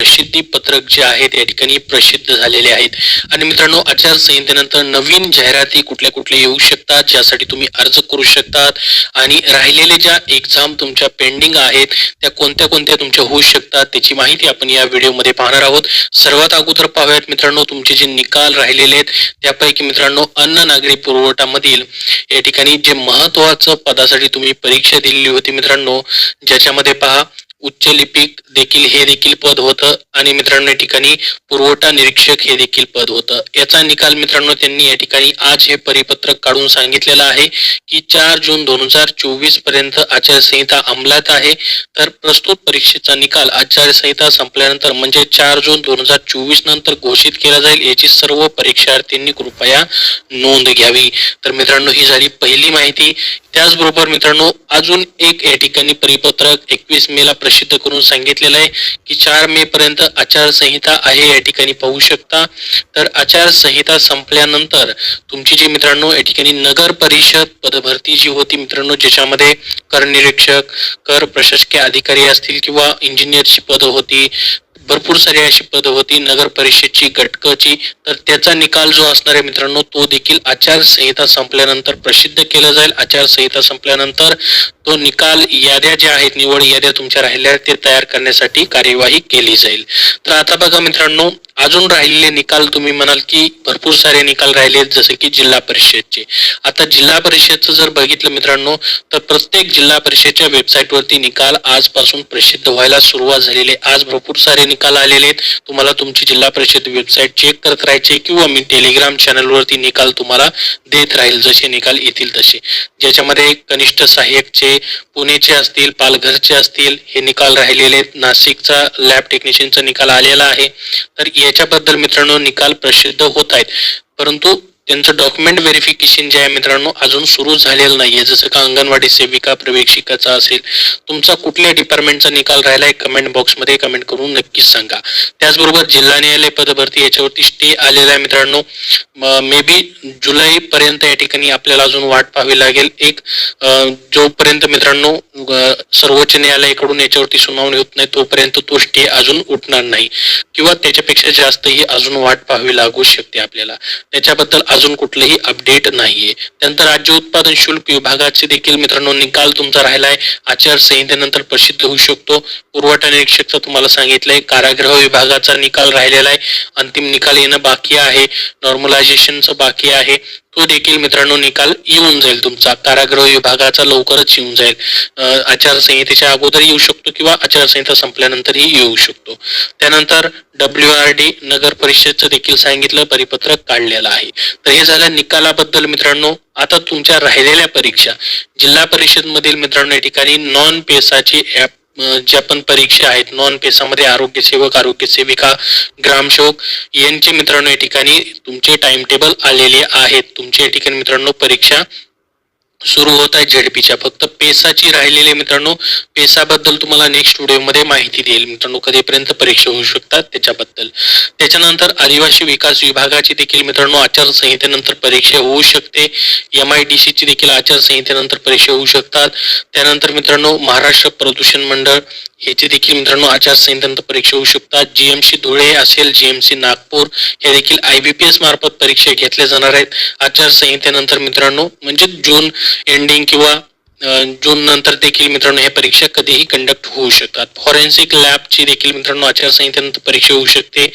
प्रसिद्धी पत्रक जे आहेत या ठिकाणी प्रसिद्ध झालेले आहेत. आणि मित्रांनो आचारसंहितेनंतर नवीन जाहिराती कुठल्या कुठल्या येऊ शकतात ज्यासाठी तुम्ही अर्ज करू शकतात. आणि राहिलेले ज्या एक्झाम तुमच्या पेंडिंग आहेत त्या कोणत्या कोणत्या तुमच्या होऊ शकतात त्याची माहिती आपण या व्हिडिओमध्ये पाहणार आहोत. सर्वात अगोदर पाहूयात मित्रांनो तुमचे जे निकाल राहिलेले आहेत त्यापैकी मित्रांनो अन्न नागरी पुरवठा मधील या ठिकाणी जे महत्वाचं पदासाठी तुम्ही परीक्षा दिलेली होती मित्रांनो ज्याच्यामध्ये पहा उच्च लिपिक देखील हे देखील पद होतं. आणि मित्रांनो या ठिकाणी पुरवठा निरीक्षक हे देखील पद होतं. याचा निकाल मित्रांनो त्यांनी या ठिकाणी आज हे परिपत्रक काढून सांगितलेलं आहे की चार जून दोन हजार चोवीसपर्यंत आचारसंहिता अंमलात आहे. तर प्रस्तुत परीक्षेचा निकाल आचारसंहिता संपल्यानंतर म्हणजे चार जून दोन हजार चोवीस नंतर घोषित केला जाईल. याची सर्व परीक्षार्थींनी कृपया नोंद घ्यावी. तर मित्रांनो ही झाली पहिली माहिती. त्याचबरोबर मित्रांनो अजून एक या ठिकाणी परिपत्रक एकवीस मे ला प्रसिद्ध करून सांगितलेलं आहे की चार मे पर्यंत आचारसंहिता आहे या ठिकाणी पाहू शकता. तर आचारसंहिता संपल्यानंतर तुमची जी मित्रांनो या ठिकाणी नगर परिषद पदभरती जी होती मित्रांनो ज्याच्यामध्ये कर निरीक्षक कर प्रशासकीय अधिकारी असतील किंवा इंजिनियरची पदं होती भरपूर सारी अशी पदं होती. नगर परिषदची घटकाची. तर त्याचा निकाल जो असणार आहे मित्रांनो तो देखील आचारसंहिता संपल्यानंतर प्रसिद्ध केला जाईल. आचारसंहिता संपल्यानंतर तो निकाल याद्या ज्या आहेत निवड याद्या तुमच्या राहिल्या ते तयार करण्यासाठी कार्यवाही केली जाईल. तर आता बघा मित्रांनो अजून राहिलेले निकाल तुम्ही म्हणाल की भरपूर सारे निकाल राहिले आहेत, जसे की जिल्हा परिषदचे. आता जिल्हा परिषदचं जर बघितलं मित्रांनो तर प्रत्येक जिल्हा परिषदच्या वेबसाईटवरती निकाल आजपासून प्रसिद्ध व्हायला सुरुवात झालेली आहे. आज भरपूर सारे निकाल आलेले आहेत. तुम्हाला तुमची जिल्हा परिषद वेबसाईट चेक करत राहायचे किंवा मी टेलिग्राम चॅनलवरती निकाल तुम्हाला देत राहील जसे निकाल येतील तसे. ज्याच्यामध्ये कनिष्ठ सहाय्यकचे पुणेचे असतील पालघरचे असतील हे निकाल राहिलेले आहेत. नाशिकचा लॅब टेक्निशियनचा निकाल आलेला आहे. तर याच्याबद्दल मित्रांनो निकाल प्रसिद्ध होत आहेत. परंतु त्यांचं डॉक्युमेंट व्हेरिफिकेशन जे आहे मित्रांनो अजून सुरू झालेलं नाहीये. जसं का अंगणवाडी सेविका प्रवेशिकाचा असेल तुमचा कुठल्या डिपार्टमेंटचा निकाल राहिलाय कमेंट बॉक्समध्ये कमेंट करून नक्कीच सांगा. त्याचबरोबर जिल्हा न्यायालय पदभरती याच्यावरती स्टे आलेला आहे मित्रांनो. मे बी जुलै पर्यंत या ठिकाणी आपल्याला अजून वाट पाहावी लागेल. एक जोपर्यंत मित्रांनो सर्वोच्च न्यायालयाकडून याच्यावरती सुनावणी होत नाही तोपर्यंत तो स्टे अजून उठणार नाही. किंवा त्याच्यापेक्षा जास्तही अजून वाट पाहावी लागू शकते आपल्याला. त्याच्याबद्दल अजून कुठलंही अपडेट नाहीये. त्यानंतर राज्य उत्पादन शुल्क विभागाचे देखील मित्रांनो निकाल तुमचा राहिलाय. आचारसंहितेनंतर प्रसिद्ध होऊ शकतो. पुरवठा निरीक्षकचा तुम्हाला सांगितलंय. कारागृह विभागाचा निकाल राहिलेला आहे. अंतिम निकाल येणं बाकी आहे. नॉर्मलायझेशनचं बाकी आहे. तो देखील मित्रांनो निकाल येऊन जाईल तुमचा. कारागृह विभागाचा लवकरच येऊन जाईल. आचारसंहितेच्या अगोदर येऊ शकतो किंवा आचारसंहिता संपल्यानंतरही येऊ शकतो. त्यानंतर डब्ल्यू आर डी नगर परिषदचं देखील सांगितलं परिपत्रक काढलेलं आहे. तर हे झालं निकालाबद्दल मित्रांनो. आता तुमच्या राहिलेल्या परीक्षा. जिल्हा परिषद मधील मित्रांनो या ठिकाणी नॉन पेसाची ऍप ज्या पण परीक्षा आहेत नॉन पेसामध्ये आरोग्य सेवक आरोग्य सेविका ग्रामसेवक यांचे मित्रांनो या ठिकाणी तुमचे टाइम टेबल आलेले आहेत. तुमचे या ठिकाणी मित्रांनो परीक्षा सुरू होत आहे झेडपीच्या. फक्त पेसाची राहिलेली मित्रांनो. पेसाबद्दल तुम्हाला नेक्स्ट व्हिडिओमध्ये माहिती देईल. मित्रांनो कधीपर्यंत परीक्षा होऊ शकतात त्याच्याबद्दल. त्याच्यानंतर आदिवासी विकास विभागाची देखील मित्रांनो आचारसंहितेनंतर परीक्षा होऊ शकते. एम आय डी सीची देखील आचारसंहितेनंतर परीक्षा होऊ शकतात. त्यानंतर मित्रांनो महाराष्ट्र प्रदूषण मंडळ येथे देखील मित्रांनो आचारसंहितांत परीक्षा होऊ शकतात. जीएमसी धुळे असेल जीएमसी नागपूर हे देखील आयबीपीएस मार्फत परीक्षा घेतल्या जाणार आहेत. आचारसंहितेनंतर मित्रांनो म्हणजे जून एंडिंग किंवा जून नंतर देखील मित्रांनो हे परीक्षा कधीही कंडक्ट होऊ शकतात. फॉरेन्सिक लॅबची देखील मित्रांनो आचारसंहितेनंतर परीक्षा होऊ शकते.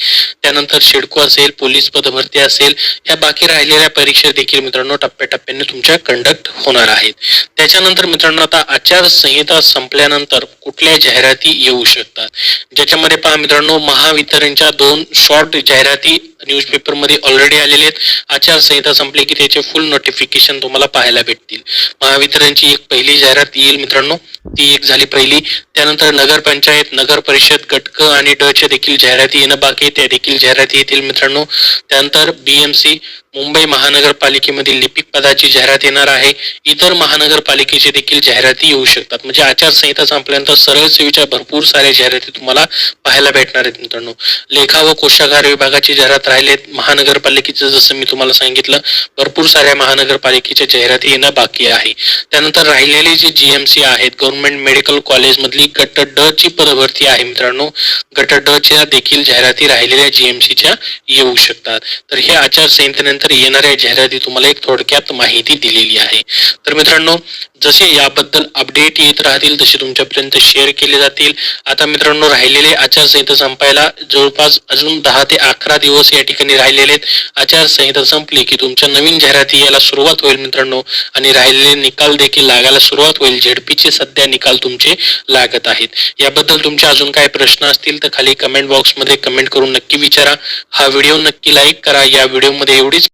त्यानंतर शिडको असेल पोलीस पदभरती असेल ह्या बाकी राहिलेल्या परीक्षा देखील मित्रांनो टप्प्याटप्प्याने तुमच्या कंडक्ट होणार आहेत. त्याच्यानंतर मित्रांनो आता आचारसंहिता संपल्यानंतर कुठल्या जाहिराती येऊ शकतात? ज्याच्यामध्ये पहा मित्रांनो महावितरणच्या दोन शॉर्ट जाहिराती न्यूजपेपरमध्ये ऑलरेडी आलेले आहेत. आचारसंहिता संपली की त्याचे फुल नोटिफिकेशन तुम्हाला पाहायला भेटतील. महावितरणची एक पहिली जाहिरात येईल मित्रांनो. ती एक झाली पहिली. त्यानंतर नगरपंचायत नगर परिषद गटक आणि ड चे देखील जाहिराती येणं बाकी आहे. त्या देखील जाहिराती येतील मित्रांनो. त्यानंतर बीएमसी मुंबई महानगरपालिकेमधील लिपिक पदाची जाहिरात येणार आहे. इतर महानगरपालिकेचे देखील जाहिराती येऊ शकतात. म्हणजे आचारसंहिता संपल्यानंतर सरळ सेवेच्या भरपूर साऱ्या जाहिराती तुम्हाला पाहायला भेटणार आहेत मित्रांनो. लेखा व कोशागार विभागाची जाहिरात राहिले महानगरपालिकेचं जसं मी तुम्हाला सांगितलं भरपूर साऱ्या महानगरपालिकेच्या जाहिराती येणं बाकी आहे. त्यानंतर राहिलेले जे जीएमसी आहेत गव्हर्नमेंट मेडिकल कॉलेज मधली गट ड ची पदभरती आहे मित्रांनो. गट ड च्या देखील जाहिराती राहिलेल्या जीएमसीच्या येऊ शकतात. तर हे आचारसंहितेनंतर येणाऱ्या जाहिराती तुम्हाला एक थोडक्यात माहिती दिलेली आहे. तर मित्रांनो जसे याबद्दल अपडेट येत राहतील तसे तुमच्यापर्यंत शेअर केले जातील. आता मित्रांनो राहिलेले आचारसंहिता संपायला जवळपास अजून दहा ते अकरा दिवस या ठिकाणी राहिलेले आहेत. आचारसंहिता संपली की तुमच्या नवीन जाहिराती याला सुरुवात होईल मित्रांनो. आणि राहिलेले निकाल देखील लागायला सुरुवात होईल. झेडपीचे सध्या निकाल तुमचे लागत आहेत. याबद्दल तुमचे अजून काय प्रश्न असतील तर खाली कमेंट बॉक्समध्ये कमेंट करून नक्की विचारा. हा व्हिडिओ नक्की लाईक करा. या व्हिडिओमध्ये एवढीच